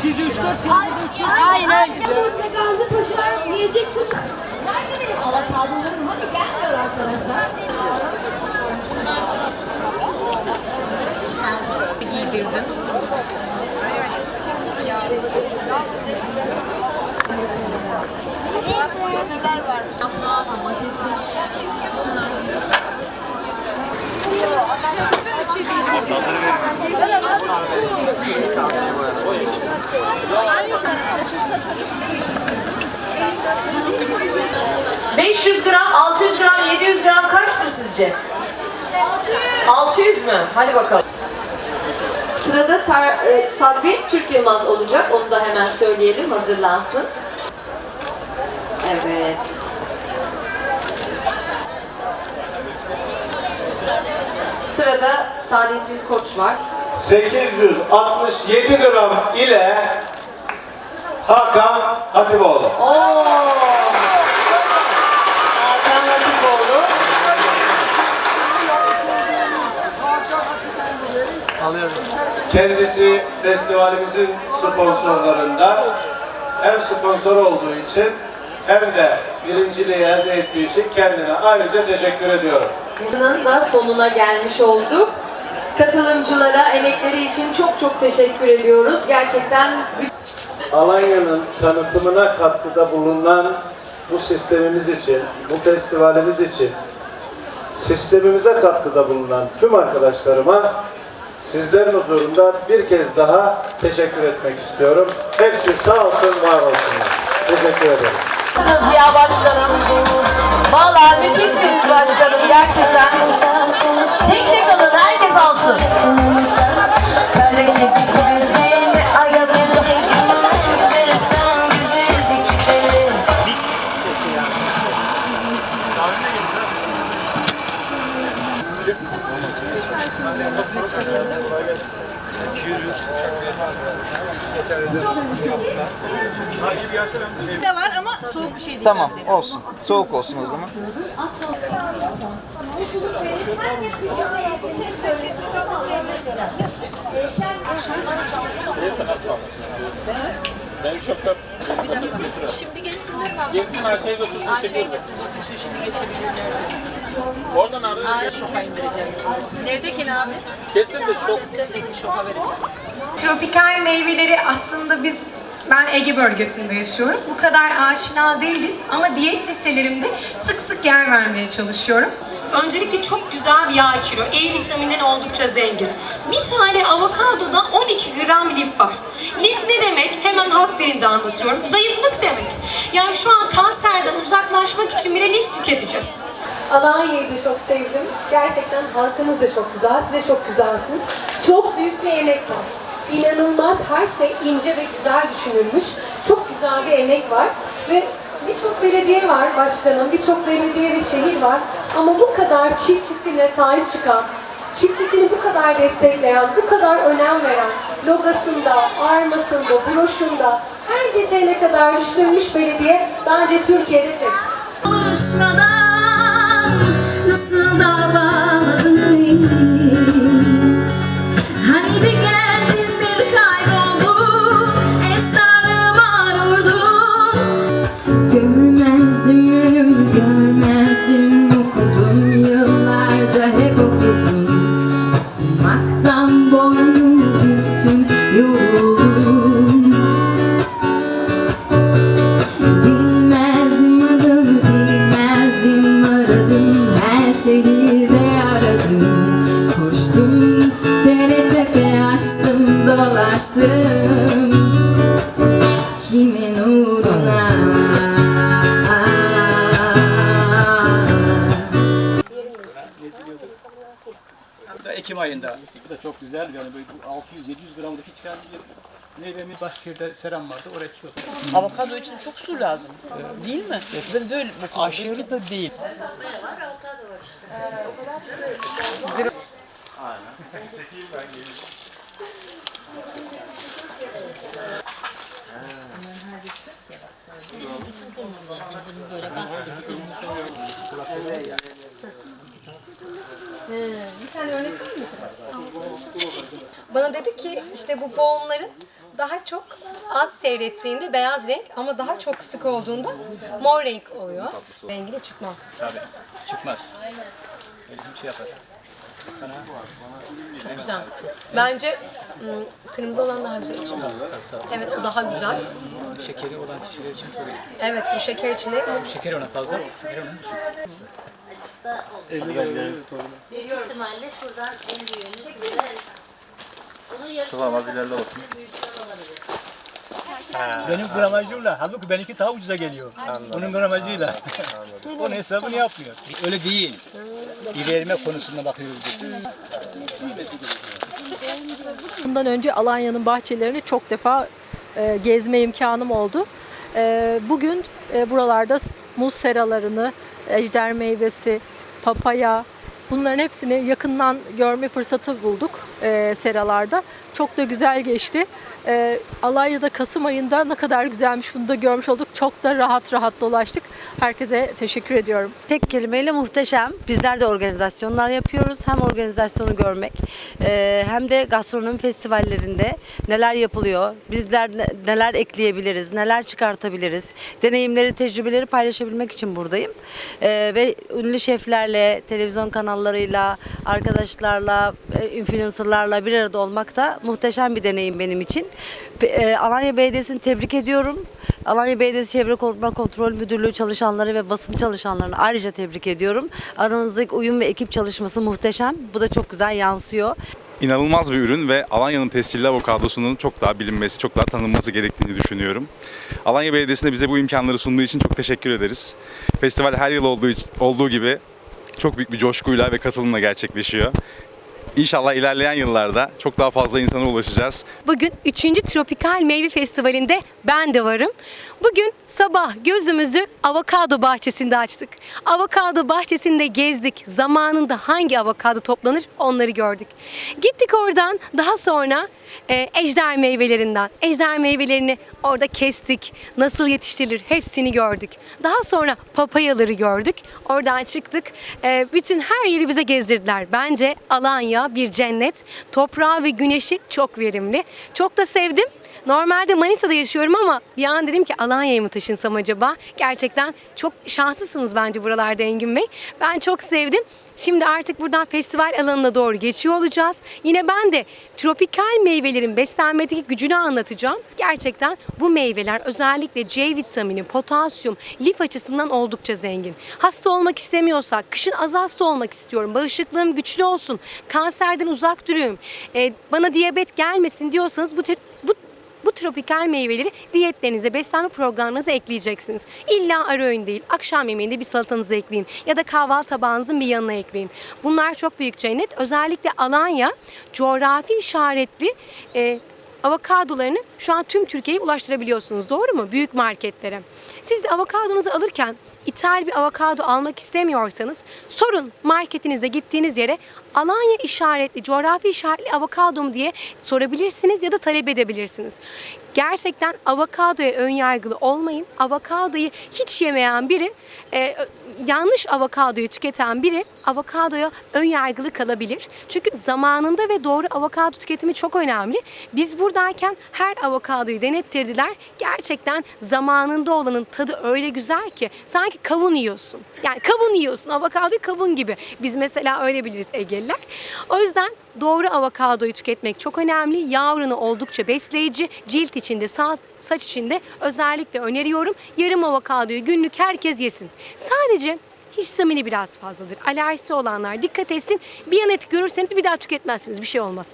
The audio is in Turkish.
Sizi 3-4 yıl burada 3-4 Aynen. Gazlı koşular yiyecek suç. Nerede benim avokadonlarım? Hadi gelmiyor arkadaşlar. giydirdim. ...500 gram, 600 gram, 700 gram kaçtır sizce? 600 mü? Hadi bakalım. Sırada tar, e, Sabri Türk Yılmaz olacak. Onu da hemen söyleyelim. Hazırlansın. Evet. Sırada Saadettin Koç var. 867 gram ile Hakan Hatipoğlu. Oo! Hakan Hatipoğlu. Kendisi festivalimizin sponsorlarından hem sponsor olduğu için hem de birinciliği elde ettiği için kendine ayrıca teşekkür ediyorum. Yılın da sonuna gelmiş olduk. Katılımcılara emekleri için çok çok teşekkür ediyoruz. Gerçekten Alanya'nın tanıtımına katkıda bulunan bu sistemimiz için, bu festivalimiz için sistemimize katkıda bulunan tüm arkadaşlarıma sizlerin huzurunda bir kez daha teşekkür etmek istiyorum. Hepsi sağ olsun, var olsunlar. Teşekkür ederim. Ya başkanım. Vallahi müthişsiniz başkanım gerçekten. Tek tek alın herkes alsın. de var ama soğuk bir şey değil. Tamam olsun. Soğuk olsun o zaman. Şimdi geçsinler mi? Geçsin Ayşe'yi götürsün Ayşe'yi çekiyorsun. geçsin götürsün şimdi geçebilirler. Oradan araya Ağrı şoka indireceğiz. Neredeki ne abi? kesin de çok Testlerindeki şoka vereceğiz. Tropikal meyveleri aslında biz ben Ege bölgesinde yaşıyorum. Bu kadar aşina değiliz ama diyet listelerimde sık sık yer vermeye çalışıyorum. Öncelikle çok güzel bir yağ kilo. E vitamininden oldukça zengin. Bir tane avokadoda 12 gram lif var. Lif ne demek? Hemen halk dilinde anlatıyorum. Zayıflık demek. Yani şu an kanserden uzaklaşmak için bile lif tüketeceğiz. Alanya'yı da çok sevdim. Gerçekten halkınız da çok güzel. Siz de çok güzelsiniz. Çok büyük bir emek var. İnanılmaz her şey ince ve güzel düşünülmüş. Çok güzel bir emek var. Ve birçok belediye var başkanım. Birçok belediye ve şehir var. Ama bu kadar çiftçisine sahip çıkan, çiftçisini bu kadar destekleyen, bu kadar önem veren, logasında, armasında, broşunda, her detayına kadar düşünülmüş belediye bence Türkiye'de tek. Konuşmadan nasıl da bağladın aradım her şehirde aradım. Koştum dere tepe açtım dolaştım. Kimin uğruna Bu da Ekim ayında. Bu da çok güzel yani böyle 600-700 gramlık çıkan bir meyvemiz Başkir'de Serem vardı oraya çıkıyordu. Avokado için çok su lazım. Değil mi? Ben böyle bu Aşırı da değil. Bana dedi ki işte bu boğumların daha çok az seyrettiğinde beyaz renk ama daha çok sık olduğunda mor renk oluyor. Rengi de çıkmaz. Tabii. Çıkmaz. Bir şey yapar. Çok güzel. Bence ım, kırmızı olan daha güzel. Evet o daha güzel. Şekeri olan kişiler için çok iyi. Evet bu şeker içinde Şeker ona fazla, şeker ona düşük. Tamam ilerle bakın. Benim gramajımla, halbuki benimki daha ucuza geliyor. Onun gramajıyla. Onun hesabını yapmıyor. Öyle değil. Bir verme konusunda bakıyoruz biz. Bundan önce Alanya'nın bahçelerini çok defa e, gezme imkanım oldu. E, bugün e, buralarda muz seralarını, ejder meyvesi, papaya bunların hepsini yakından görme fırsatı bulduk e, seralarda. Çok da güzel geçti. E, Alanya'da Kasım ayında ne kadar güzelmiş bunu da görmüş olduk. Çok da rahat rahat dolaştık. Herkese teşekkür ediyorum. Tek kelimeyle muhteşem. Bizler de organizasyonlar yapıyoruz. Hem organizasyonu görmek e, hem de gastronomi festivallerinde neler yapılıyor, bizler ne- neler ekleyebiliriz, neler çıkartabiliriz, deneyimleri, tecrübeleri paylaşabilmek için buradayım. E, ve ünlü şeflerle, televizyon kanallarıyla, arkadaşlarla, e, influencerlarla bir arada olmak da muhteşem bir deneyim benim için. E, Alanya Belediyesi'ni tebrik ediyorum. Alanya Belediyesi Çevre Koruma Kontrol Müdürlüğü çalışanları ve basın çalışanlarını ayrıca tebrik ediyorum. Aranızdaki uyum ve ekip çalışması muhteşem. Bu da çok güzel yansıyor. İnanılmaz bir ürün ve Alanya'nın tescilli avokadosunun çok daha bilinmesi, çok daha tanınması gerektiğini düşünüyorum. Alanya Belediyesi'ne bize bu imkanları sunduğu için çok teşekkür ederiz. Festival her yıl olduğu, olduğu gibi çok büyük bir coşkuyla ve katılımla gerçekleşiyor. İnşallah ilerleyen yıllarda çok daha fazla insana ulaşacağız. Bugün 3. Tropikal Meyve Festivali'nde ben de varım. Bugün sabah gözümüzü avokado bahçesinde açtık. Avokado bahçesinde gezdik. Zamanında hangi avokado toplanır onları gördük. Gittik oradan daha sonra e, ejder meyvelerinden. Ejder meyvelerini orada kestik. Nasıl yetiştirilir hepsini gördük. Daha sonra papayaları gördük. Oradan çıktık. E, bütün her yeri bize gezdirdiler. Bence Alanya bir cennet. Toprağı ve güneşi çok verimli. Çok da sevdim. Normalde Manisa'da yaşıyorum ama bir an dedim ki Alanya'ya mı taşınsam acaba? Gerçekten çok şanslısınız bence buralarda Engin Bey. Ben çok sevdim. Şimdi artık buradan festival alanına doğru geçiyor olacağız. Yine ben de tropikal meyvelerin beslenmedeki gücünü anlatacağım. Gerçekten bu meyveler özellikle C vitamini, potasyum, lif açısından oldukça zengin. Hasta olmak istemiyorsak, kışın az hasta olmak istiyorum, bağışıklığım güçlü olsun, kanserden uzak durayım, e, bana diyabet gelmesin diyorsanız bu bu tropikal meyveleri diyetlerinize, beslenme programlarınıza ekleyeceksiniz. İlla ara öğün değil, akşam yemeğinde bir salatanıza ekleyin ya da kahvaltı tabağınızın bir yanına ekleyin. Bunlar çok büyük cennet. Özellikle Alanya coğrafi işaretli e, avokadolarını şu an tüm Türkiye'ye ulaştırabiliyorsunuz. Doğru mu? Büyük marketlere. Siz de avokadonuzu alırken ithal bir avokado almak istemiyorsanız sorun marketinizde gittiğiniz yere Alanya işaretli, coğrafi işaretli avokado mu diye sorabilirsiniz ya da talep edebilirsiniz. Gerçekten avokadoya ön yargılı olmayın. Avokadoyu hiç yemeyen biri, e, yanlış avokadoyu tüketen biri avokadoya ön yargılı kalabilir. Çünkü zamanında ve doğru avokado tüketimi çok önemli. Biz buradayken her avokadoyu denettirdiler. Gerçekten zamanında olanın tadı öyle güzel ki sanki kavun yiyorsun. Yani kavun yiyorsun, avokadoyu kavun gibi. Biz mesela öyle biliriz Egeliler. O yüzden doğru avokadoyu tüketmek çok önemli. Yağ oranı oldukça besleyici. Cilt içinde, sa- saç içinde özellikle öneriyorum. Yarım avokadoyu günlük herkes yesin. Sadece histamini biraz fazladır. Alerjisi olanlar dikkat etsin. Bir yan et görürseniz bir daha tüketmezsiniz. Bir şey olmaz.